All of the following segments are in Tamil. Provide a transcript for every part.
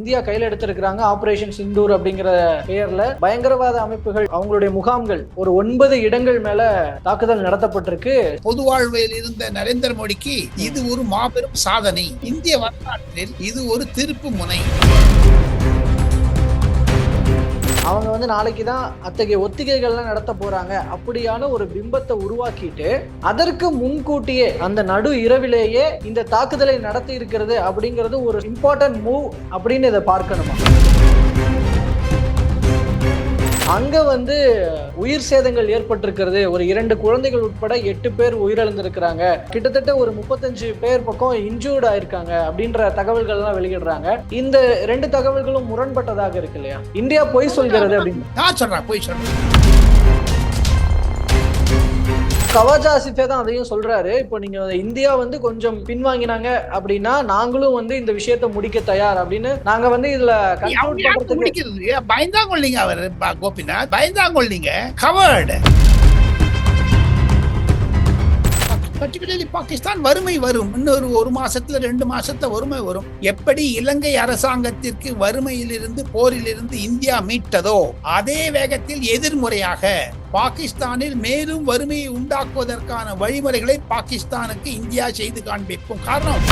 இந்தியா கையில் எடுத்திருக்கிறாங்க ஆபரேஷன் சிந்தூர் அப்படிங்கிற பெயர்ல பயங்கரவாத அமைப்புகள் அவங்களுடைய முகாம்கள் ஒரு ஒன்பது இடங்கள் மேல தாக்குதல் நடத்தப்பட்டிருக்கு. பொது வாழ்வில் இருந்த நரேந்திர மோடிக்கு இது ஒரு மாபெரும் சாதனை. இந்திய வரலாற்றில் இது ஒரு திருப்பு முனை. அவங்க வந்து நாளைக்கு தான் அத்தகைய ஒத்திகைகள்லாம் நடத்த போறாங்க. அப்படியான ஒரு பிம்பத்தை உருவாக்கிட்டு அதற்கு முன்கூட்டியே அந்த நடு இரவிலேயே இந்த தாக்குதலை நடத்தி இருக்கிறது அப்படிங்கிறது ஒரு இம்பார்ட்டன்ட் மூவ் அப்படின்னு இதை பார்க்கணுமா? அங்க வந்து உயிர் சேதங்கள் ஏற்பட்டிருக்கிறது. ஒரு இரண்டு குழந்தைகள் உட்பட எட்டு பேர் உயிரிழந்திருக்கிறாங்க. கிட்டத்தட்ட ஒரு முப்பத்தஞ்சு பேர் பக்கம் இன்ஜூர்ட் ஆயிருக்காங்க அப்படின்ற தகவல்கள்லாம் வெளியிடுறாங்க. இந்த ரெண்டு தகவல்களும் முரண்பட்டதாக இருக்கு இல்லையா? இந்தியா பொய் சொல்கிறது அப்படின்னு. நான் சொல்றேன் போய் சொல்றேன். கவாஜா ஆசிஃபே தான் அதையும் சொல்றாரு. இப்போ நீங்க இந்தியா வந்து கொஞ்சம் பின்வாங்கினாங்க அப்படின்னா நாங்களும் வந்து இந்த விஷயத்தை முடிக்க தயார் அப்படின்னு நாங்க வந்து இதுல பயந்தாங்கொள்ளிங்க அவர் கோபிநாத். பயந்தாங்கொள்ளிங்க கவர்டு பர்டிகுலர்லி பாகிஸ்தான் வறுமை வரும். இன்னொரு ஒரு மாசத்துல ரெண்டு மாசத்துல வறுமை வரும். எப்படி இலங்கை அரசாங்கத்திற்கு வறுமையிலிருந்து போரிலிருந்து இந்தியா மீட்டதோ அதே வேகத்தில் எதிர்முறையாக பாகிஸ்தானில் மேலும் வறுமையை உண்டாக்குவதற்கான வழிமுறைகளை பாகிஸ்தானுக்கு இந்தியா செய்து காண்பிக்கும் காரணம்.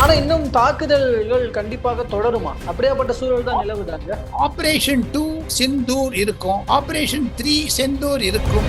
ஆனா இன்னும் தாக்குதல்கள் கண்டிப்பாக தொடருமா? அப்படியாப்பட்ட சூழல் தான் நிலவுதாங்க ஆபரேஷன் டூ சிந்தூர் இருக்கும். ஆபரேஷன் த்ரீ செந்தூர் இருக்கும்.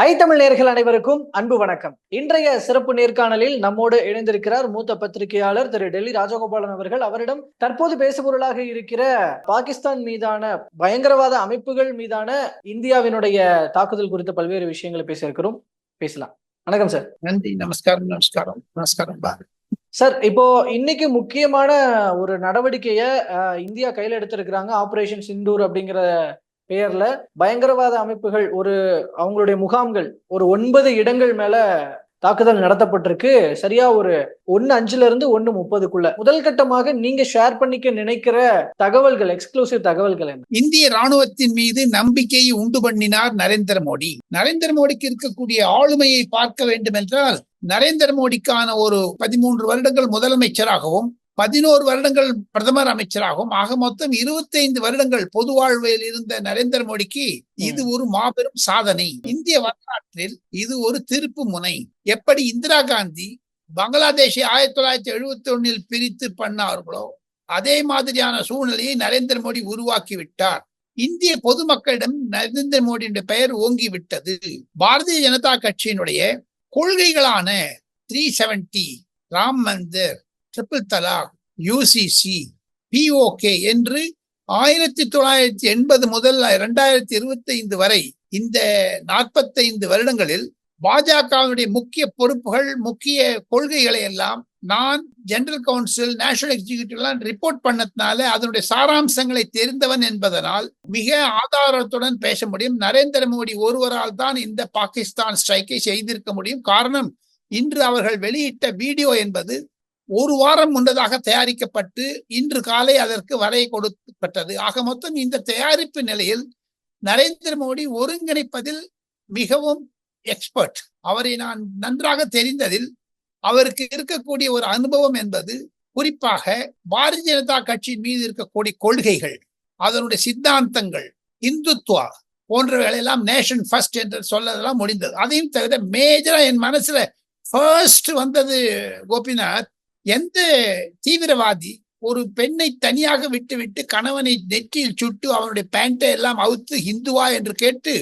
ஐ தமிழ் நேர்கள் அனைவருக்கும் அன்பு வணக்கம். இன்றைய சிறப்பு நேர்காணலில் நம்மோடு இணைந்திருக்கிறார் மூத்த பத்திரிகையாளர் திரு டெல்லி ராஜகோபாலன் அவர்கள். அவரிடம் தற்போது பேசுபொருளாக இருக்கிற பாகிஸ்தான் மீதான பயங்கரவாத அமைப்புகள் மீதான இந்தியாவினுடைய தாக்குதல் குறித்த பல்வேறு விஷயங்களை பேச இருக்கிறோம். பேசலாம். வணக்கம் சார். நன்றி. நமஸ்காரம் நமஸ்காரம். நமஸ்காரம் சார் இப்போ இன்னைக்கு முக்கியமான ஒரு நடவடிக்கையை இந்தியா கையில் எடுத்திருக்கிறாங்க. ஆபரேஷன் சிந்தூர் அப்படிங்கிற பெயர்ல பயங்கரவாத அமைப்புகள் ஒரு அவங்களுடைய முகாம்கள் ஒரு ஒன்பது இடங்கள் மேல தாக்குதல் நடத்தப்பட்டிருக்கு. சரியா ஒரு ஒன்னு அஞ்சுல இருந்து ஒன்னு முப்பதுக்குள்ள. முதல் கட்டமாக நீங்க ஷேர் பண்ணிக்க நினைக்கிற தகவல்கள் எக்ஸ்க்ளூசிவ் தகவல்கள் என்ன? இந்திய ராணுவத்தின் மீது நம்பிக்கையை உண்டு பண்ணினார் நரேந்திர மோடி. நரேந்திர மோடிக்கு இருக்கக்கூடிய ஆளுமையை பார்க்க வேண்டும் என்றால் நரேந்திர மோடிக்கான ஒரு பதிமூன்று வருடங்கள் முதலமைச்சராகவும் பதினோரு வருடங்கள் பிரதமர் அமைச்சராகவும் ஆக மொத்தம் இருபத்தைந்து வருடங்கள் பொது வாழ்வில் இருந்த நரேந்திர மோடிக்கு இது ஒரு மாபெரும் சாதனை. இந்திய வரலாற்றில் இது ஒரு திருப்பு முனை. எப்படி இந்திரா காந்தி பங்களாதேஷை ஆயிரத்தி தொள்ளாயிரத்தி எழுபத்தி ஒன்னில் பிரித்து பண்ணார்களோ அதே மாதிரியான சூழ்நிலையை நரேந்திர மோடி உருவாக்கி விட்டார். இந்திய பொதுமக்களிடம் நரேந்திர மோடியுடைய பெயர் ஓங்கி விட்டது. பாரதிய ஜனதா கட்சியினுடைய கொள்கைகளான three seventy Ram Mandir triple talaq UCC POK என்று ஆயிரத்தி தொள்ளாயிரத்தி எண்பது முதல் இரண்டாயிரத்தி இருபத்தி ஐந்து வரை இந்த நாற்பத்தைந்து வருடங்களில் பாஜகவினுடைய முக்கிய பொறுப்புகள் முக்கிய கொள்கைகளை எல்லாம் நான் ஜெனரல் கவுன்சில் நேஷனல் எக்ஸிகியூட்டியெல்லாம் ரிப்போர்ட் பண்ணதுனால அதனுடைய சாராம்சங்களை தெரிந்தவன் என்பதனால் மிக ஆதாரத்துடன் பேச முடியும். நரேந்திர மோடி ஒருவரால் தான் இந்த பாகிஸ்தான் ஸ்ட்ரைக்கை செய்திருக்க முடியும். காரணம் இன்று அவர்கள் வெளியிட்ட வீடியோ என்பது ஒரு வாரம் முன்னதாக தயாரிக்கப்பட்டு இன்று காலை அதற்கு வரை கொடுக்கப்பட்டது. ஆக மொத்தம் இந்த தயாரிப்பு நிலையில் நரேந்திர மோடி ஒருங்கிணைப்பதில் மிகவும் எக்ஸ்பர்ட் அவரை நான் நன்றாக தெரிந்ததில் அவருக்கு இருக்கக்கூடிய ஒரு அனுபவம் என்பது குறிப்பாக பாரதிய ஜனதா கட்சியின் மீது இருக்கக்கூடிய கொள்கைகள் அதனுடைய சித்தாந்தங்கள் இந்துத்துவா போன்றவைகளெல்லாம் நேஷன் ஃபர்ஸ்ட் என்று சொல்லதெல்லாம் முடிந்தது. அதையும் தவிர மேஜரா என் மனசுல ஃபர்ஸ்ட் வந்தது கோபிநாத். எந்த தீவிரவாதி ஒரு பெண்ணை தனியாக விட்டு விட்டு கணவனை நெற்றியில் சுட்டு அவனுடைய பேண்டை எல்லாம் அவுத்து ஹிந்துவா என்று கேட்டு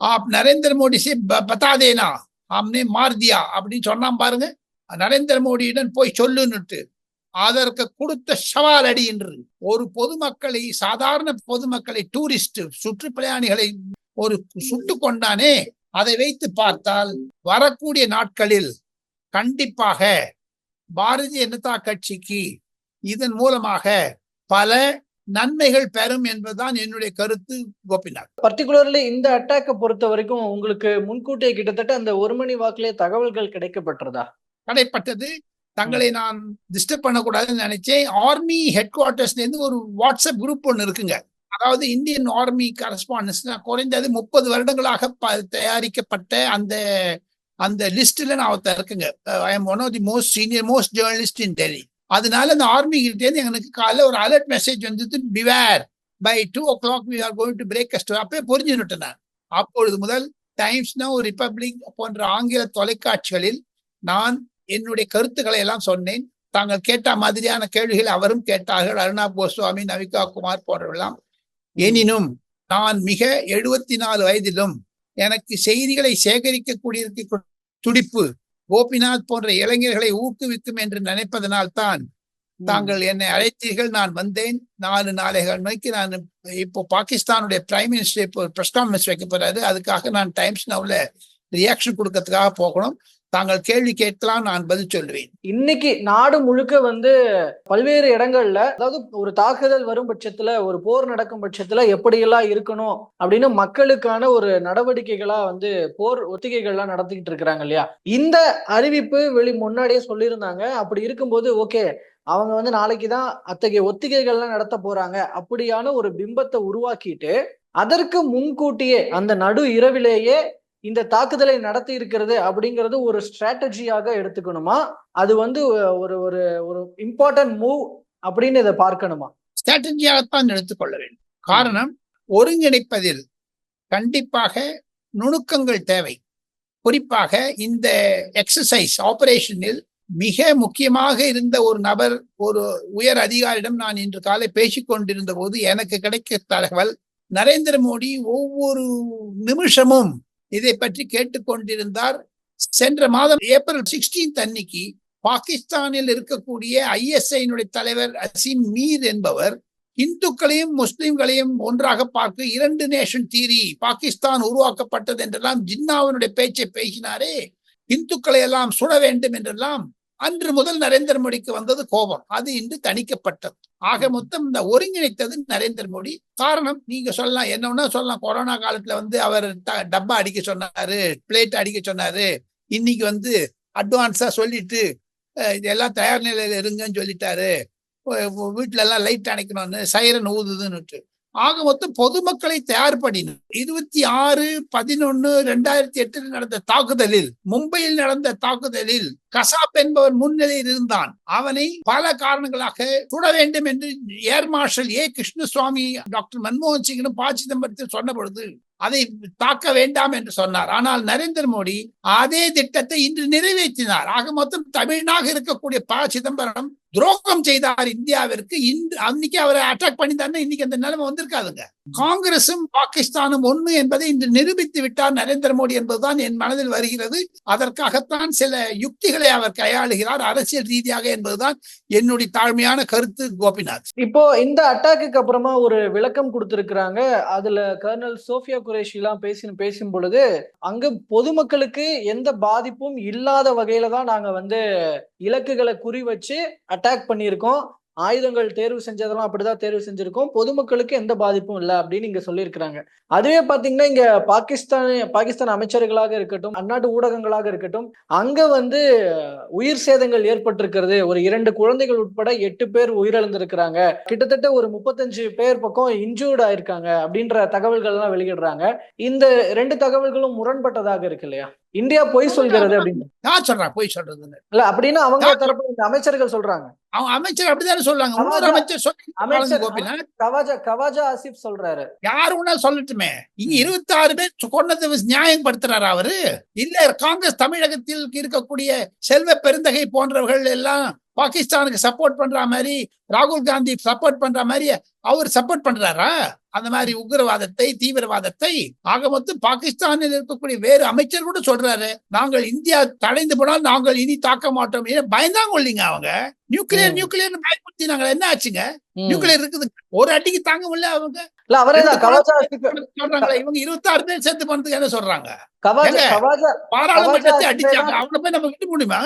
ஆப் நரேந்திர மோடி சே ப- பத்தாதேனா? ஆம்னே மார்தியா அப்படின்னு சொன்னான் பாருங்க. நரேந்திர மோடியிடம் போய் சொல்லுன்னுட்டு அதற்கு கொடுத்த சவால் அடி என்று. ஒரு பொதுமக்களை சாதாரண பொதுமக்களை டூரிஸ்ட் சுற்றுப்பிரயாணிகளை ஒரு சுட்டு கொண்டானே அதை வைத்து பார்த்தால் வரக்கூடிய நாட்களில் கண்டிப்பாக பாரதிய ஜனதா கட்சிக்கு இதன் மூலமாக பல நன்மைகள் பெறும் என்பதுதான் என்னுடைய கருத்து கோபிநாத். பர்டிகுலர்லி இந்த அட்டாக்கை பொறுத்த வரைக்கும் உங்களுக்கு முன்கூட்டியே கிட்டத்தட்ட அந்த ஒரு மணி வாக்குலயே தகவல்கள் கிடைக்கப்பட்டதா தடைப்பட்டது தங்களை நான் டிஸ்டர்ப் பண்ணக்கூடாதுன்னு நினைச்சேன். ஆர்மி ஹெட் குவார்டர்ஸ்ல இருந்து ஒரு வாட்ஸ்அப் குரூப் ஒன்று இருக்குங்க. அதாவது இந்தியன் ஆர்மி கரஸ்பாண்டன்ஸ் குறைந்தது முப்பது வருடங்களாக தயாரிக்கப்பட்ட அந்த அந்த லிஸ்ட்ல நான் ஒருத்தர் இருக்குங்க. I am one of the most senior most journalist in Delhi அதனால அந்த ஆர்மி கிட்டேருந்து எனக்கு காலைல ஒரு அலர்ட் மெசேஜ் வந்தது beware by two o'clock we are going to break store அப்பயே புரிஞ்சுட்டேன் நான். அப்பொழுது முதல் டைம்ஸ் ஒரு ரிப்பப்ளிக் போன்ற ஆங்கில தொலைக்காட்சிகளில் நான் என்னுடைய கருத்துக்களை எல்லாம் சொன்னேன். தாங்கள் கேட்ட மாதிரியான கேள்விகள் அவரும் கேட்டார்கள். அருணா கோஸ்வாமி நவிகா குமார் போன்றவெல்லாம் எனினும் நான் மிக எழுபத்தி நாலு வயதிலும் எனக்கு செய்திகளை சேகரிக்க கூடியிருக்க துடிப்பு. கோபிநாத் போன்ற இளைஞர்களை ஊக்குவிக்கும் என்று நினைப்பதனால் தான் தாங்கள் என்னை அழைத்தீர்கள் நான் வந்தேன். நாலு நாளைகள் நோக்கி நான் இப்போ பாகிஸ்தானுடைய பிரைம் மினிஸ்டர் இப்போ பிரஸ் கான்ஃபரன்ஸ் வைக்க போறாரு. அதுக்காக நான் டைம்ஸ் நவ்ல ரியாக்ஷன் கொடுக்கறதுக்காக போகணும். தாங்கள் கேள்வி கேட்கலாம் நான் பதில் சொல்லுவேன் இன்னைக்கு நாடு முழுக்க வந்து பல்வேறு இடங்கள்ல அதாவது ஒரு தாக்குதல் வரும் பட்சத்துல ஒரு போர் நடக்கும் பட்சத்துல எப்படியெல்லாம் இருக்கணும் அப்படின்னு மக்களுக்கான ஒரு நடவடிக்கைகளா வந்து போர் ஒத்திகைகள்லாம் நடத்திக்கிட்டு இருக்கிறாங்க இல்லையா? இந்த அறிவிப்பு வெளி முன்னாடியே சொல்லியிருந்தாங்க. அப்படி இருக்கும்போது ஓகே அவங்க வந்து நாளைக்கு தான் அத்தகைய ஒத்திகைகள்லாம் நடத்த போறாங்க. அப்படியான ஒரு பிம்பத்தை உருவாக்கிட்டு அதற்கு முன்கூட்டியே அந்த நடு இரவிலேயே இந்த தாக்குதலை நடத்தி இருக்கிறது அப்படிங்கிறது ஒரு ஸ்ட்ராட்டஜியாக எடுத்துக்கணுமா? அது வந்து ஒரு ஒரு ஒரு இம்பார்ட்டன்ட் மூவ் அப்படின்னு இதை பார்க்கணுமா? ஸ்ட்ராட்டஜியாகத்தான் எடுத்துக்கொள்ள வேண்டும். காரணம் ஒருங்கிணைப்பதில் கண்டிப்பாக நுணுக்கங்கள் தேவை. குறிப்பாக இந்த எக்ஸசைஸ் ஆபரேஷனில் மிக முக்கியமாக இருந்த ஒரு நபர் ஒரு உயர் அதிகாரியிடம் நான் இன்று காலை பேசிக் கொண்டிருந்த போது எனக்கு கிடைக்க தகவல் நரேந்திர மோடி ஒவ்வொரு நிமிஷமும் இதை பற்றி கேட்டுக்கொண்டிருந்தார். சென்ற மாதம் ஏப்ரல் சிக்ஸ்டீன்த் அன்னைக்கு பாகிஸ்தானில் இருக்கக்கூடிய ஐஎஸ்ஐனுடைய தலைவர் அசின் மீர் என்பவர் இந்துக்களையும் முஸ்லிம்களையும் ஒன்றாக பார்க்க இரண்டு நேஷன் தீரி பாகிஸ்தான் உருவாக்கப்பட்டது என்றெல்லாம் ஜின்னாவினுடைய பேச்சை பேசினாரே. இந்துக்களை எல்லாம் சுட வேண்டும் என்றெல்லாம் அன்று முதல் நரேந்திர மோடிக்கு வந்தது கோபம். அது இன்று தணிக்கப்பட்டது. ஆக மொத்தம் இந்த ஒருங்கிணைத்தது நரேந்திர மோடி. காரணம் நீங்க சொல்லலாம் என்னன்னா சொல்லலாம் கொரோனா காலத்துல வந்து அவர் டப்பா அடிக்க சொன்னாரு பிளேட் அடிக்க சொன்னாரு. இன்னைக்கு வந்து அட்வான்ஸா சொல்லிட்டு இதெல்லாம் தயார் நிலையில இருங்கன்னு சொல்லிட்டாரு. வீட்ல எல்லாம் லைட் அணைக்கணும்னு சைரன் ஊதுதுன்னுட்டு. ஆக மொத்தம் பொதுமக்களை தயார் தயார்படினு இருபத்தி ஆறு பதினொன்னு ரெண்டாயிரத்தி எட்டில் நடந்த தாக்குதலில் மும்பையில் நடந்த தாக்குதலில் கசாப் என்பவர் முன்னிலையில் இருந்தான். அவனை பல காரணங்களாக சுட வேண்டும் என்று air marshal A Krishnaswamy doctor மன்மோகன் சிங்கிடம் பா சிதம்பரத்தில் சொன்ன பொழுது அதை தாக்க வேண்டாம் என்று சொன்னார். ஆனால் நரேந்திர மோடி அதே திட்டத்தை இன்று நிறைவேற்றினார். ஆக மொத்தம் தமிழனாக இருக்கக்கூடிய ப சிதம்பரம் துரோகம் செய்தார் இந்தியாவிற்கு இன்று அன்னைக்கு அவரை அட்டாக் பண்ணிட்டாருன்னா இன்னைக்கு அந்த நிலைமை வந்திருக்காதுங்க. காங்கிரசும் பாகிஸ்தானும் ஒண்ணு என்பதை இன்று நிரூபித்து விட்டார் நரேந்திர மோடி என்பதுதான் என் மனதில் வருகிறது. அதற்காகத்தான் சில யுக்திகளை அவர் கையாளுகிறார் அரசியல் ரீதியாக என்பதுதான் என்னுடைய தாழ்மையான கருத்து கோபிநாத். இப்போ இந்த அட்டாக்குக்கு அப்புறமா ஒரு விளக்கம் கொடுத்திருக்கிறாங்க. அதுல கர்னல் சோபியா குரேஷி எல்லாம் பேசி பேசும் பொழுது அங்க பொதுமக்களுக்கு எந்த பாதிப்பும் இல்லாத வகையில தான் நாங்க வந்து இலக்குகளை குறி வச்சு அட்டாக் பண்ணியிருக்கோம். ஆயுதங்கள் தேர்வு செஞ்சதெல்லாம் அப்படிதான் தேர்வு செஞ்சிருக்கோம். பொதுமக்களுக்கு எந்த பாதிப்பும் இல்லை அப்படின்னு இங்க சொல்லியிருக்கிறாங்க. அதுவே பாத்தீங்கன்னா இங்க பாகிஸ்தான் பாகிஸ்தான் அமைச்சர்களாக இருக்கட்டும் அந்நாட்டு ஊடகங்களாக இருக்கட்டும் அங்க வந்து உயிர் சேதங்கள் ஏற்பட்டிருக்கிறது. ஒரு இரண்டு குழந்தைகள் உட்பட எட்டு பேர் உயிரிழந்திருக்கிறாங்க. கிட்டத்தட்ட ஒரு முப்பத்தஞ்சு பேர் பக்கம் இன்ஜூர்ட் ஆயிருக்காங்க அப்படின்ற தகவல்கள் எல்லாம் வெளியிடுறாங்க. இந்த ரெண்டு தகவல்களும் முரண்பட்டதாக இருக்கு இல்லையா? இந்தியா பொய் சொல்கிறது அப்படின்னு. யார் சொல்றா போய் சொல்றதுன்னு. இல்ல அப்படின்னு அவங்க தரப்பு இந்த அமைச்சர்கள் சொல்றாங்க. அவங்க அமைச்சர் அப்படித்தானே சொல்றாங்க. இன்னொரு அமைச்சர் சொல்லி கவாஜா கவாஜா ஆசிப் சொல்றாரு. யாரு வேணா சொல்லட்டுமே. இங்க இருபத்தி ஆறு பேர் கொண்டது நியாயப்படுத்துறாரு அவரு? இல்ல காங்கிரஸ் தமிழகத்தில் இருக்கக்கூடிய செல்வ பெருந்தகை போன்றவர்கள் எல்லாம் பாகிஸ்தானுக்கு சப்போர்ட் பண்ற மாதிரி ராகுல் காந்தி சப்போர்ட் பண்ற மாதிரி அவர் சப்போர்ட் பண்றாரா? அந்த மாதிரி உக்ரவாதத்தை தீவிரவாதத்தை ஆக மொத்தம் பாகிஸ்தானில் இருக்கக்கூடிய வேறு அமைச்சர் கூட சொல்றாரு. நாங்கள் இந்தியா தடைந்து போனால் நாங்கள் இனி தாக்க மாட்டோம். பயந்தாங்க இல்லைங்க அவங்க? நியூக்ளியர். நியூக்ளியர் பயன்படுத்தினாங்க என்ன ஆச்சுங்க. நியூக்ளியர் இருக்குது. ஒரு அடிக்கு தாங்க முடியல அவங்க. இல்ல அவரே தான். சொல்றாங்களே? இவங்க இருபத்தாறு பேர் செத்து போனதுக்கு என்ன சொல்றாங்க? பாராளுமன்றத்தை அடிச்சாங்க. அவனை போய் நம்ம விட்டு முடியுமா?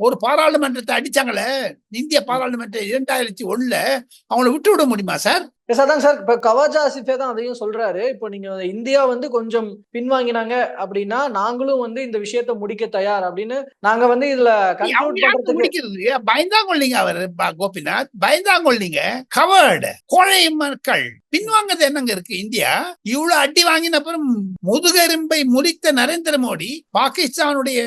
ஒரு பாராளுமன்றத்தை அடிச்சாங்களே இந்திய பாராளுமன்ற இரண்டாயிரத்தி ஒண்ணுல அவங்கள விட்டு விட முடியுமா சார்? எஸ் அதான் சார். இப்ப கவாஜா ஆசிஃபே தான் அதையும் சொல்றாரு. இப்போ நீங்க இந்தியா வந்து கொஞ்சம் பின்வாங்கினாங்க அப்படின்னா நாங்களும் வந்து இந்த விஷயத்தை முடிக்க தயார் அப்படின்னு நாங்க வந்து இதுல முடிக்கிறது? பயந்தாங்கொள்ளிங்க அவர் கோபிநாத். பயந்தாங்கொள்ளிங்க கவர்டு கோழை மக்கள். பின்வாங்கது என்னங்க இருக்கு இந்தியா? இவ்வளவு அடி வாங்கின அப்புறம் முதுகெரும்பை முறித்த நரேந்திர மோடி பாகிஸ்தானுடைய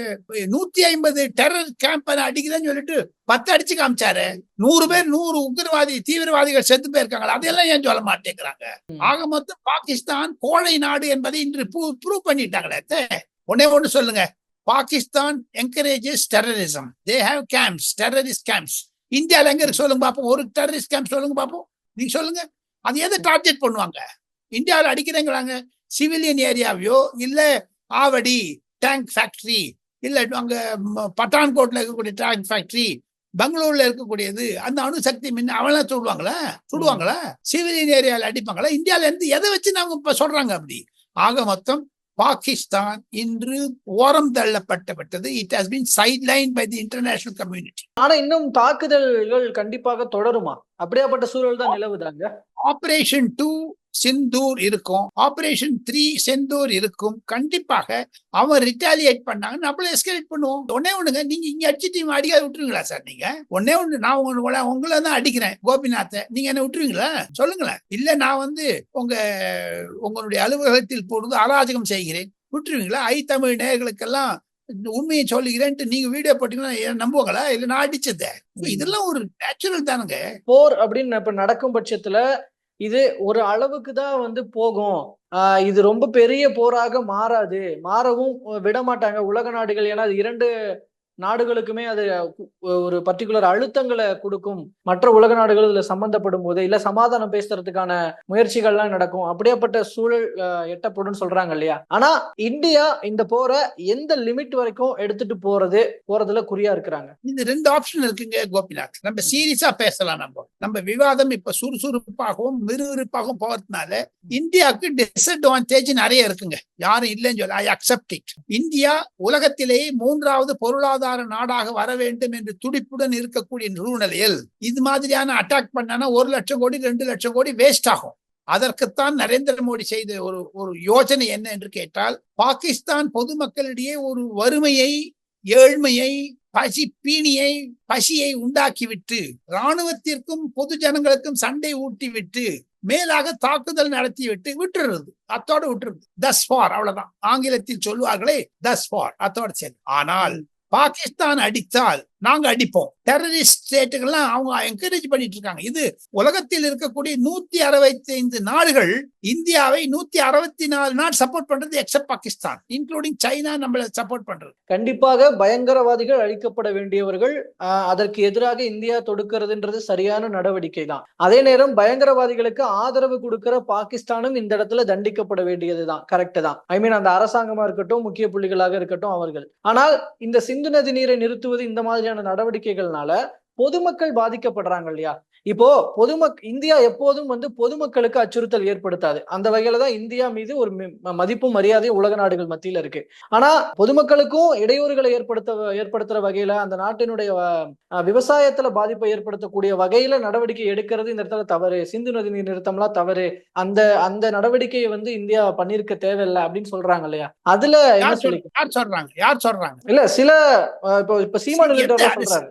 நூத்தி ஐம்பது டெரர் கேம்ப் அடிக்குதுன்னு சொல்லிட்டு பத்து அடிச்சு காமிச்சாரு. நூறு பேர் நூறு உக்ரவாதி தீவிரவாதிகள் செத்து போயிருக்காங்க அதெல்லாம் ஏன் சொல்ல மாட்டேங்கிறாங்க. ஆக மொத்தம் பாகிஸ்தான் கோழை நாடு என்பதை இன்று ப்ரூவ் பண்ணிட்டாங்களே அத்தை. ஒண்ணே சொல்லுங்க. Pakistan encourages terrorism they have camps terrorist camps இந்தியால எங்க இருக்கு சொல்லுங்க பாப்போம். ஒரு டெரரிஸ்ட் கேம்ப் சொல்லுங்க பாப்போம். நீங்க சொல்லுங்க. அது எதை டார்கெட் பண்ணுவாங்க? இந்தியாவில் அடிக்கிறேங்கிறாங்க. சிவிலியன் ஏரியாவையோ இல்ல ஆவடி டேங்க் ஃபேக்டரி இல்ல அங்க பட்டான்கோட்ல இருக்கக்கூடிய டேங்க் ஃபேக்டரி பெங்களூர்ல இருக்கக்கூடியது அந்த அணுசக்தி மின் அவெல்லாம் சுடுவாங்களா சுடுவாங்களா சிவிலியன் ஏரியால அடிப்பாங்களா இந்தியால இருந்து எதை வச்சு நாங்க இப்ப சொல்றாங்க அப்படி? ஆக மொத்தம் பாகிஸ்தான் இன்று ஓரம் தள்ளப்பட்டு விட்டது it has been sideline by the international community ஆனா இன்னும் தாக்குதல்கள் கண்டிப்பாக தொடருமா? அப்படியாப்பட்ட சூழல் தான் நிலவுதாங்க ஆபரேஷன் டூ சிந்தூர் இருக்கும். ஆபரேஷன் த்ரீ செந்தூர் இருக்கும். கண்டிப்பாக அவன் ரிட்டாலியேட் பண்ணாங்க. நம்மள எஸ்கலேட் பண்ணுவோம். ஒன்னே ஒண்ணுங்க நீங்க இங்க அடிச்சுட்டு அடிக்காத விட்டுருங்களா சார் நீங்க? ஒன்னே ஒண்ணு நான் உங்களை உங்களை தான் அடிக்கிறேன் கோபிநாத்தை. நீங்க என்ன விட்டுருவீங்களா? சொல்லுங்களேன். இல்ல நான் வந்து உங்க உங்களுடைய அலுவலகத்தில் பொழுது அராஜகம் செய்கிறேன். விட்டுருவீங்களா? ஐ தமிழ் நேயர்களுக்கெல்லாம் இந்த உண்மையை சொல்லுகிறேன்ட்டு நீங்க வீடியோ போட்டீங்கன்னா நம்புவாங்களா? இல்ல நான் அடிச்சத. இதெல்லாம் ஒரு நேச்சுரல் தானுங்க. போர் அப்படின்னு இப்ப நடக்கும் பட்சத்துல இது ஒரு அளவுக்கு தான் வந்து போகும். ஆஹ் இது ரொம்ப பெரிய போராக மாறாது. மாறவும் விட மாட்டாங்க உலக நாடுகள் ஏன்னா அது இரண்டு நாடுகளுக்குமே அது ஒரு பர்டிகுலர் அழுத்தங்களை கொடுக்கும். மற்ற உலக நாடுகள் இதுல சம்பந்தப்படும் போது இல்ல சமாதானம் பேசுறதுக்கான முயற்சிகள்லாம் நடக்கும். அப்படியேப்பட்ட சூழல் எட்டப்படும் சொல்றாங்க இல்லையா? ஆனா இந்தியா இந்த போரை எந்த லிமிட் வரைக்கும் எடுத்துட்டு போறது போறதுல குறியா இருக்கிறாங்க? இந்த ரெண்டு ஆப்ஷன் இருக்குங்க கோபிநாத். நம்ம சீரியஸா பேசலாம் நம்ம. நம்ம விவாதம் இப்ப சுறுசுறுப்பாகவும் விறுவிறுப்பாகவும் போறதுனால இந்தியாவுக்கு டிஸ்அட்வான்டேஜ் நிறைய இருக்குங்க. யாரும் இல்லைன்னு சொல்ல ஐ அக்செப்ட் இட் இந்தியா உலகத்திலேயே மூன்றாவது பொருளாதார நாடாக வர வேண்டும் என்று துடிப்புடன் இருக்கக்கூடிய சூழ்நிலையில் இது மாதிரியான அட்டாக் பண்ணனா ஒரு லட்சம் கோடி ரெண்டு லட்சம் கோடி வேஸ்ட் ஆகும். அதற்குத்தான் நரேந்திர மோடி செய்த ஒரு ஒரு யோசனை என்ன என்று கேட்டால் பாகிஸ்தான் பொதுமக்களிடையே ஒரு வறுமையை ஏழ்மையை பசி பீணியை பசியை உண்டாக்கிவிட்டு இராணுவத்திற்கும் பொது ஜனங்களுக்கும் சண்டை ஊட்டிவிட்டு மேலாக தாக்குதல் நடத்திவிட்டு விட்டுறது. அத்தோட விட்டுறது. தஸ் ஃபார் அவ்வளவுதான். ஆங்கிலத்தில் சொல்லுவார்களே தஸ் ஃபார் அத்தோட சரி ஆனால் பாகிஸ்தான் அடித்தால் நாங்க அடிப்போம். டெரரிஸ்ட் ஸ்டேட்டுகள்லாம் அவங்க என்கரேஜ் பண்ணிட்டு இருக்காங்க. இது உலகத்தில் இருக்கக்கூடிய நூத்தி அறுபத்தி ஐந்து நாடுகள் இந்தியாவை நூத்தி அறுபத்தி நாலு நாள் சப்போர்ட் பண்றது எக்ஸப்ட் பாகிஸ்தான் இன்க்ளூடிங் சைனா நம்மள சப்போர்ட் பண்றது. கண்டிப்பாக பயங்கரவாதிகள் அழிக்கப்பட வேண்டியவர்கள் அதற்கு எதிராக இந்தியா தொடுக்கிறதுன்றது சரியான நடவடிக்கை தான். அதே நேரம் பயங்கரவாதிகளுக்கு ஆதரவு கொடுக்கிற பாகிஸ்தானும் இந்த இடத்துல தண்டிக்கப்பட வேண்டியதுதான் கரெக்ட் தான். ஐ மீன் அந்த அரசாங்கமா இருக்கட்டும் முக்கிய புள்ளிகளாக இருக்கட்டும் அவர்கள். ஆனால் இந்த சிந்து நதி நீரை நிறுத்துவது இந்த மாதிரியான நடவடிக்கைகள்னால பொதுமக்கள் பாதிக்கப்படுறாங்க இல்லையா? இப்போ பொதுமக் இந்தியா எப்போதும் வந்து பொதுமக்களுக்கு அச்சுறுத்தல் ஏற்படுத்தாது. அந்த வகையில தான் இந்தியா மீது ஒரு மதிப்பும் மரியாதையும் உலக நாடுகள் மத்தியில இருக்கு. ஆனா பொதுமக்களுக்கும் இடையூறுகளை ஏற்படுத்த ஏற்படுத்துற வகையில அந்த நாட்டினுடைய விவசாயத்துல பாதிப்பை ஏற்படுத்தக்கூடிய வகையில நடவடிக்கை எடுக்கிறது இந்த இடத்துல தவறு. சிந்து நதி நீர் நிறுத்தம்லாம் தவறு. அந்த அந்த நடவடிக்கையை வந்து இந்தியா பண்ணிருக்க தேவையில்லை அப்படின்னு சொல்றாங்க இல்லையா? அதுல என்ன யார் சொல்லி சொல்- யார் சொல்றாங்க? யார் சொல்றாங்க? இல்ல சில இப்போ இப்ப சீமான் சொல்றாரு.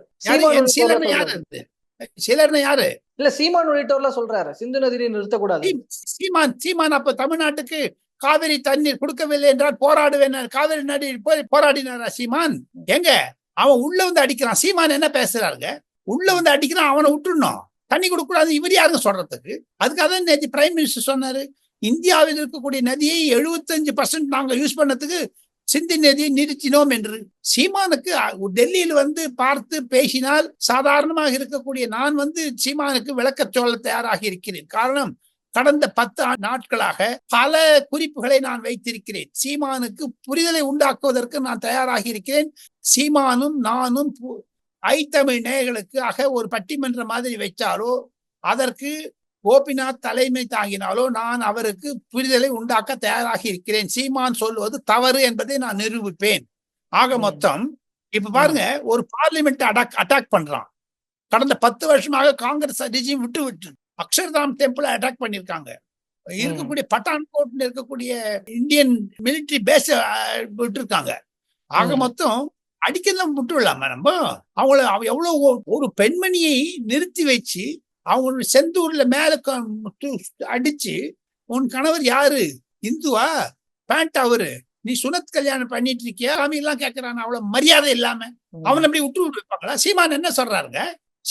சிலர்னு யாரு? இல்ல சீமான் உள்ளிட்டவர்லாம் சொல்றாரு. சிந்து நதி நீர் நிறுத்தக்கூடாது சீமான் சீமான் அப்ப தமிழ்நாட்டுக்கு காவிரி தண்ணீர் கொடுக்கவில்லை என்றால் போராடுவேன். காவிரி நதி போய் போராடினாரா சீமான்? எங்க? அவன் உள்ள வந்து அடிக்கிறான். சீமான் என்ன பேசுறாருங்க? உள்ள வந்து அடிக்கிறான் அவனை விட்டுடணும் தண்ணி கொடுக்க கூடாது இவர் யாருங்க சொல்றதுக்கு? அதுக்காக நேற்று பிரைம் மினிஸ்டர் சொன்னாரு. இந்தியாவில் இருக்கக்கூடிய நதியை 75% பர்சன்ட் நாங்க யூஸ் பண்ணதுக்கு சிந்தி நதி நிறுத்தினோம் என்று சீமானுக்கு டெல்லியில் வந்து பார்த்து பேசினால் சாதாரணமாக இருக்கக்கூடிய நான் வந்து சீமானுக்கு விளக்கச் சொல்ல தயாராக இருக்கிறேன். காரணம் கடந்த பத்து நாட்களாக பல குறிப்புகளை நான் வைத்திருக்கிறேன். சீமானுக்கு புரிதலை உண்டாக்குவதற்கு நான் தயாராக இருக்கிறேன். சீமானும் நானும் பு- ஐத்தமிழ் நேயர்களுக்கு ஆக ஒரு பட்டிமன்ற மாதிரி வச்சாலோ அதற்கு கோபிநாத் தலைமை தாங்கினாலோ நான் அவருக்கு புரிதலை உண்டாக்க தயாராகி இருக்கிறேன். சீமான் சொல்வது தவறு என்பதை நான் நிரூபிப்பேன். ஆக. மொத்தம் இப்ப பாருங்க ஒரு பார்லிமெண்ட் அட்டாக் அட்டாக் பண்றான். கடந்த பத்து வருஷமாக காங்கிரஸ் ரிஜிம் விட்டு விட்டு அக்ஷர்தாம் டெம்பிள் அட்டாக் பண்ணிருக்காங்க இருக்கக்கூடிய பட்டான்கோட்ல இருக்கக்கூடிய இந்தியன் மிலிட்டரி பேஸ் விட்டுருக்காங்க. ஆக. மொத்தம் அடிக்கலாம் விட்டு விடலாமா நம்ம? அவங்கள அவ எவ்வளவு ஒரு பெண்மணியை நிறுத்தி வச்சு அவங்களுடைய செந்தூர்ல மேல அடிச்சு உன் கணவர் யாரு? இந்துவா? பேண்ட் அவரு? நீ சுனத் கல்யாணம் பண்ணிட்டு இருக்கியா? சாமி எல்லாம் கேக்குறான் அவ்வளவு மரியாதை இல்லாம. அவன் அப்படி விட்டு விட்டு வைப்பாங்களா சீமான் என்ன சொல்றாருங்க?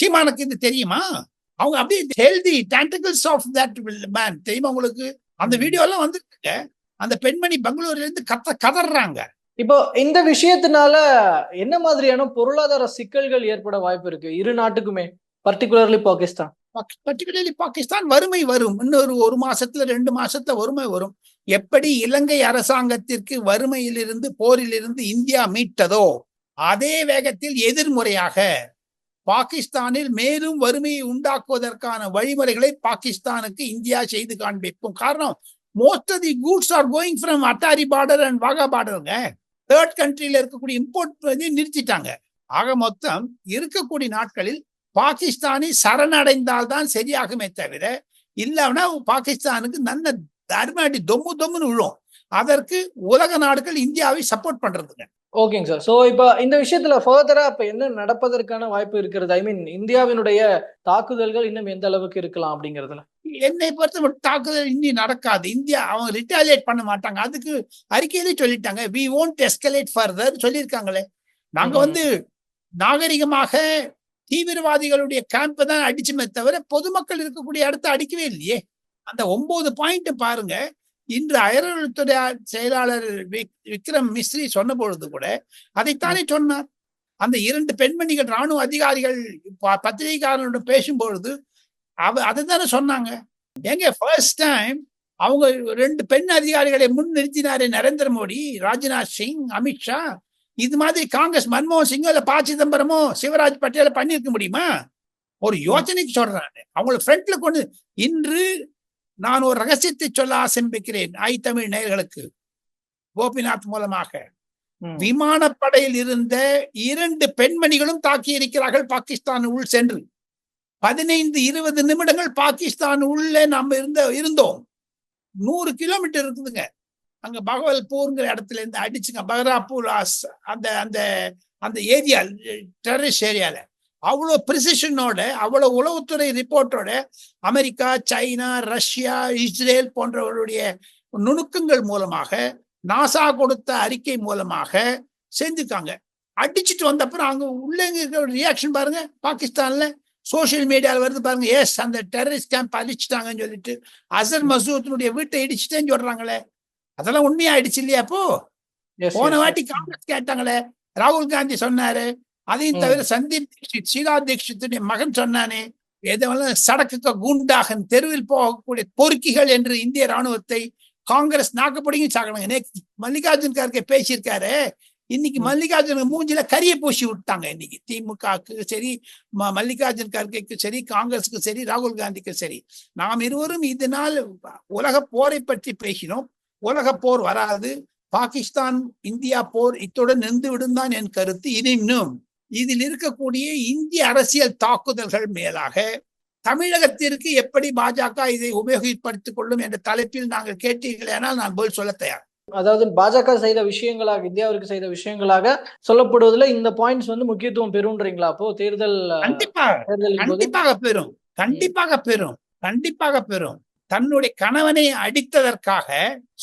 சீமானுக்கு இது தெரியுமா? அவங்க அப்படியே healthy tentacles of that man தெரியுமா உங்களுக்கு? அந்த. வீடியோ எல்லாம் வந்துருக்குங்க. அந்த பெண்மணி பெங்களூர்ல இருந்து கத்த கதறாங்க. இப்போ இந்த விஷயத்தினால என்ன மாதிரியான பொருளாதார சிக்கல்கள் ஏற்பட வாய்ப்பு இருக்கு? இரு நாட்டுக்குமே பர்டிகுலர்லி பாகிஸ்தான் பர்டிகுலர்லி பாகிஸ்தான் வறுமை வரும். இன்னொரு ஒரு மாசத்துல ரெண்டு மாசத்துல வறுமை வரும். எப்படி இலங்கை அரசாங்கத்திற்கு வறுமையிலிருந்து போரிலிருந்து இந்தியா மீட்டதோ அதே வேகத்தில் எதிர்முறையாக பாகிஸ்தானில் மேலும் வறுமையை உண்டாக்குவதற்கான வழிமுறைகளை பாகிஸ்தானுக்கு இந்தியா செய்து காண்பிக்கும் காரணம் most of the goods are going from Attari border and Wagah பார்டருங்க third கண்ட்ரியில இருக்கக்கூடிய இம்போர்ட் வந்து நிறுத்திட்டாங்க. ஆக மொத்தம் இருக்கக்கூடிய நாட்களில் பாகிஸ்தானை சரணடைந்தால் தான் சரியாகுமே தவிர இல்லைன்னா பாகிஸ்தானுக்கு நல்ல தர்மாடி தொம்மு தொம்முன்னு விழும். அதற்கு உலக நாடுகள் இந்தியாவை சப்போர்ட் பண்றதுங்க. ஓகேங்க சார் சோ இப்போ இந்த விஷயத்துல ஃபர்தரா இப்ப என்ன நடப்பதற்கான வாய்ப்பு இருக்கிறது? ஐ மீன் இந்தியாவினுடைய தாக்குதல்கள் இன்னும் எந்த அளவுக்கு இருக்கலாம் அப்படிங்கறதுல? என்னை பொறுத்த தாக்குதல் இனி நடக்காது. இந்தியா அவங்க ரிட்டாலியேட் பண்ண மாட்டாங்க. அதுக்கு அறிக்கையிலே சொல்லிட்டாங்க. வி won't எஸ்கலேட் ஃபர்தர் சொல்லியிருக்காங்களே. நாங்க. வந்து நாகரிகமாக தீவிரவாதிகளுடைய கேம்ப் தான் அடிச்சுமே தவிர பொதுமக்கள் இருக்கக்கூடிய இடத்த அடிக்கவே இல்லையே. அந்த ஒன்பது பாயிண்ட் பாருங்க. இன்று அயல்வழித்துறை செயலாளர் விக்- விக்ரம் மிஸ்ரி சொன்ன பொழுது கூட அதைத்தானே சொன்னார். அந்த இரண்டு பெண்மணிகள் ராணுவ அதிகாரிகள் ப- பத்திரிகைக்காரர்களிடம் பேசும்பொழுது அவ அதை தானே சொன்னாங்க. எங்க ஃபர்ஸ்ட் டைம் அவங்க ரெண்டு பெண் அதிகாரிகளை முன் நிறுத்தினாரு நரேந்திர மோடி ராஜ்நாத் சிங் அமித்ஷா இது மாதிரி காங்கிரஸ் மன்மோகன் சிங்கோ இல்ல ப சிதம்பரமோ சிவராஜ் பட்டேல பண்ணிருக்க முடியுமா? ஒரு யோசனைக்கு சொல்றாங்க அவங்கள ஃப்ரண்ட்ல கொண்டு இன்று நான் ஒரு ரகசியத்தை சொல்ல ஆசம்பிக்கிறேன் ஐ தமிழ் நேயர்களுக்கு. கோபிநாத் மூலமாக. விமானப்படையில் இருந்த இரண்டு பெண்மணிகளும் தாக்கி இருக்கிறார்கள் பாகிஸ்தான் உள் சென்று. பதினைந்து இருபது நிமிடங்கள் பாகிஸ்தான் உள்ள நம்ம இருந்த இருந்தோம். நூறு கிலோமீட்டர் இருக்குதுங்க. அங்க பகவல்பூர்ங்கிற இடத்துல இருந்து அடிச்சுங்க. பகராப்பூர் ஆஸ்- அந்த அந்த அந்த ஏரியா டெரரிஸ்ட் ஏரியால. அவ்வளோ ப்ரிசிஷனோட அவ்வளோ உளவுத்துறை ரிப்போர்ட்டோட அமெரிக்கா சைனா ரஷ்யா இஸ்ரேல் போன்றவர்களுடைய நுணுக்கங்கள் மூலமாக நாசா கொடுத்த அறிக்கை மூலமாக செஞ்சுருக்காங்க அடிச்சுட்டு வந்த அப்புறம் அங்க உள்ள இருக்கிற ரியாக்ஷன் பாருங்க பாகிஸ்தான்ல. சோஷியல் மீடியால வருது பாருங்க எஸ் அந்த டெரரிஸ்ட் கேம்ப் அழிச்சிட்டாங்கன்னு சொல்லிட்டு அசர் மசூத்தினுடைய வீட்டை இடிச்சிட்டேன்னு சொல்றாங்களே. அதெல்லாம் உண்மையா ஆயிடுச்சு இல்லையா அப்போ? போன வாட்டி காங்கிரஸ் கேட்டாங்களே ராகுல் காந்தி சொன்னாரு அதையும். தவிர சந்தீப் தீக்ஷித் ஷீலா தீக்ஷித்துடைய மகன் சொன்னானே எதெல்லாம் சடக்குக்கு கூண்டாகன் தெருவில் போகக்கூடிய பொறுக்கிகள் என்று இந்திய ராணுவத்தை காங்கிரஸ் நாக்குப்படியும் சாகணுங்க நேத்து மல்லிகார்ஜுன் கார்கே பேசியிருக்காரு. இன்னைக்கு. மல்லிகார்ஜுன் மூஞ்சில கரிய பூசி விட்டாங்க இன்னைக்கு. திமுகவுக்கு சரி மல்லிகார்ஜுன் கார்கேக்கு சரி காங்கிரஸுக்கு சரி ராகுல் காந்திக்கு சரி. நாம் இருவரும் இதனால் உலக போரை பற்றி பேசினோம். உலக போர் வராது பாகிஸ்தான் இந்தியா போர் இத்துடன் நின்று விடுந்தான் என் கருத்து. இனினும் இதில் இருக்கக்கூடிய இந்திய அரசியல் தாக்குதல்கள் மேலாக தமிழகத்திற்கு எப்படி பாஜக இதை உபயோகப்படுத்திக் கொள்ளும் என்ற தலைப்பில் நாங்கள் கேட்டீர்களேனால் நான் பதில் சொல்ல தயார். அதாவது பாஜக செய்த விஷயங்களாக இந்தியாவிற்கு செய்த விஷயங்களாக சொல்லப்படுவதுல இந்த பாயிண்ட்ஸ் வந்து முக்கியத்துவம் பெறும்ன்றீங்களா? அப்போ தேர்தல் கண்டிப்பாக கண்டிப்பாக பெறும் கண்டிப்பாக பெறும் கண்டிப்பாக பெறும். தன்னுடைய கணவனை அடித்ததற்காக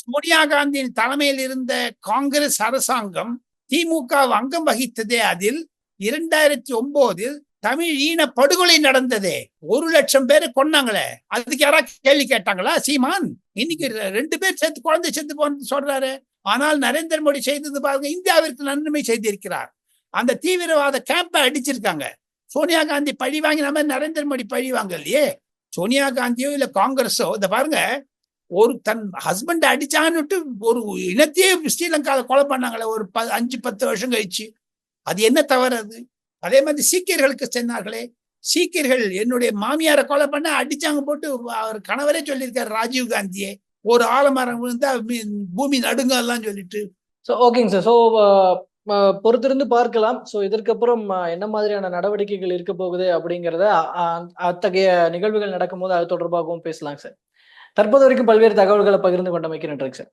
சோனியா காந்தியின் தலைமையில் இருந்த காங்கிரஸ் அரசாங்கம் திமுக அங்கம் வகித்ததே அதில் இரண்டாயிரத்தி ஒன்பதில் தமிழ் ஈன படுகொலை நடந்ததே. ஒரு லட்சம் பேரை கொன்னாங்களே. அதுக்கு யாராவது கேள்வி கேட்டாங்களா? சீமான் இன்னைக்கு ரெண்டு பேர் சேர்த்து குழந்தை சேர்த்து போன்னு சொல்றாரு. ஆனால் நரேந்திர மோடி செய்தது பாருங்க இந்தியாவிற்கு நன்மை செய்திருக்கிறார். அந்த தீவிரவாத கேம்பை அடிச்சிருக்காங்க. சோனியா காந்தி பழி வாங்கின மாதிரி நரேந்திர மோடி பழி வாங்க இல்லையே சோனியா காந்தியோ இல்ல காங்கிரஸோ இந்த பாருங்க ஒரு தன் ஹஸ்பண்ட் அடிச்சான்னுட்டு ஒரு இனத்தையே ஸ்ரீலங்காவில் கொலை பண்ணாங்களே ஒரு ப- அஞ்சு பத்து வருஷம் கழிச்சு. அது என்ன தவறு அது? அதே மாதிரி சீக்கியர்களுக்கு சென்னார்களே. சீக்கியர்கள் என்னுடைய மாமியாரை கொலை பண்ண அடிச்சாங்க போட்டு அவர் கணவரே சொல்லியிருக்காரு ராஜீவ் காந்தியே. ஒரு ஆலமரம் விழுந்தா பூமி நடுங்கலாம் சொல்லிட்டு. ஸோ ஓகேங்க சார் ஸோ பொறுத்திருந்து பார்க்கலாம். ஸோ இதற்கப்புறம் என்ன மாதிரியான நடவடிக்கைகள் இருக்க போகுது அப்படிங்கிறத அத்தகைய நிகழ்வுகள் நடக்கும்போது அது தொடர்பாகவும் பேசலாங்க சார். தற்போது வரைக்கும் பல்வேறு தகவல்களை பகிர்ந்து கொண்டமைக்கு நன்றிங்க சார்.